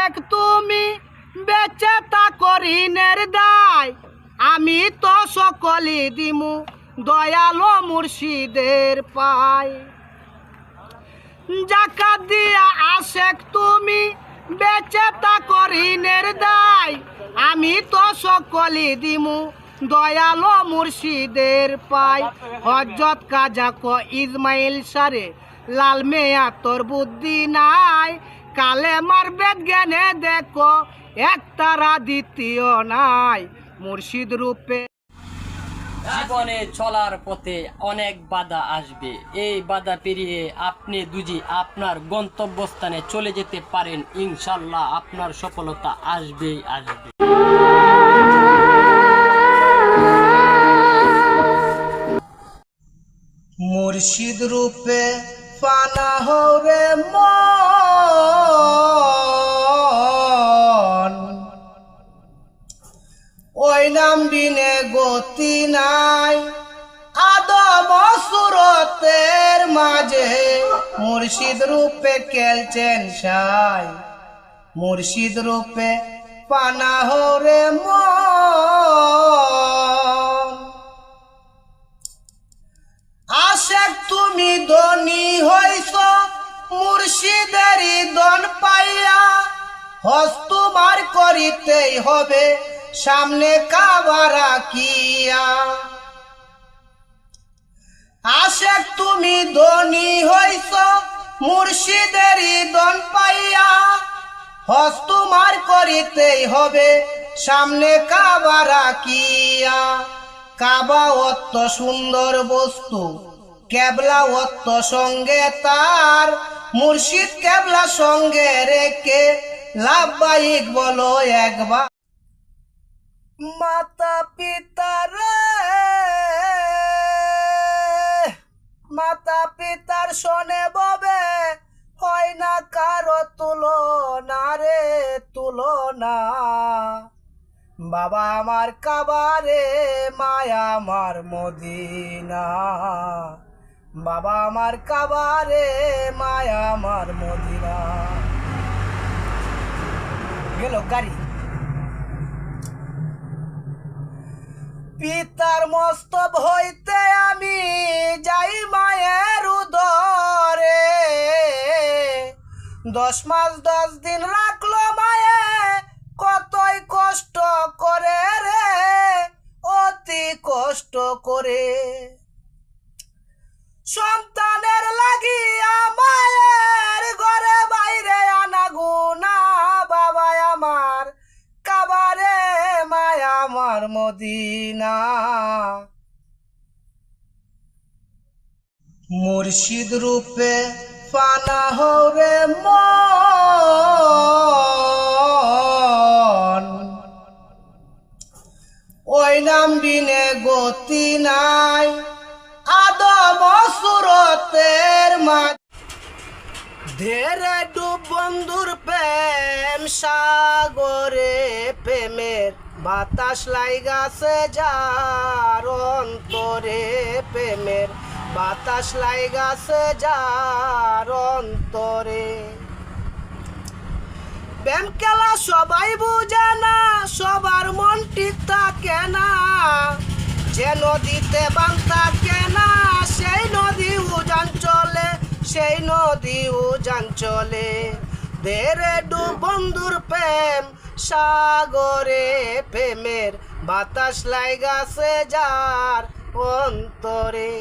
আশেক তুমি, বেচে তা করিনের দায়। আমি তো সকলি দিমু দয়ালো মুর্শিদের পায়। জাকাত দিয়া আশেক তুমি, বেচে তা করিনের দায়। আমি তো সকলি দিমু দয়ালো মুর্শিদের পাই হজরত কাজা ক ইসমাইল সারে, লাল মেয়া তোর বুদ্ধি নাই। কালে মারবে জ্ঞানে দেখো, এক তারা দ্বিতীয় নাই। মুর্শিদ রূপে জীবনে চলার পথে অনেক বাধা আসবে। এই বাধা পেরিয়ে আপনি দুজি আপনার গন্তব্যস্থানে চলে যেতে পারেন। ইনশাল্লাহ আপনার সফলতা আসবেই আসবে। মুর্শিদ রূপে পানা হরে মন। ওই নাম বিনে গতি নাই। আদম সুরতের মাঝে মুর্শিদ রূপে খেলছেন সাই। মুর্শিদ রূপে পানা হরে মন। মুর্শিদেরই দন পাইয়া হস্তুমার করিতেই হবে, সামনে কাবারা কিয়া আশেক, তুমি ধনী হইছ মুর্শিদেরই দন পাইয়া হস্তুমার করিতেই হবে, সামনে কাবারা কিয়া কাবা অত্য সুন্দর বস্তু, কেবলা অত্য সঙ্গে তার মুর্শিদ কেবলা সঙ্গে রেখে লাভবাহিক বলো একবার। মাতা পিতার মাতা পিতার শোনে ববে, হয় না কারও তুলনা রে, তুলনা। বাবা আমার কাবারে, মায়া আমার মদিনা। বাবা আমার কাবারে, মায়া আমার মদিনা। গেল গাড়ি। পিতার মস্তব হইতে আমি যাই মায়ের উদরে। দশ মাস, দশ দিন রাখল মায়ে, কতই কষ্ট করে রে, অতি কষ্ট করে। সন্তানের লাগিয়া মায়ের ঘরে বাইরে আনা গুনা বাবা আমার। কাবারে মায়া আমার মদিনা। মুর্শিদ রূপে পানা হরে মন। ওই নাম বিনে গতি নাই। ধেরে ডুব বন্ধুর প্রেম, সাগরে প্রেমের বাতাস লাইগাছে যার অন্তরে প্রেমের বাতাস লাইগাছে যার অন্তরে। প্রেম খেলা সবাই বুঝে না, সবার মন ঠিক থাকে না। যে নদীতে বান থাকে না, সেই নদী সেই নদী উজান চলে দেরে ডু বন্ধুর প্রেম সাগরে প্রেমের বাতাস লাইগাছে যার অন্তরে।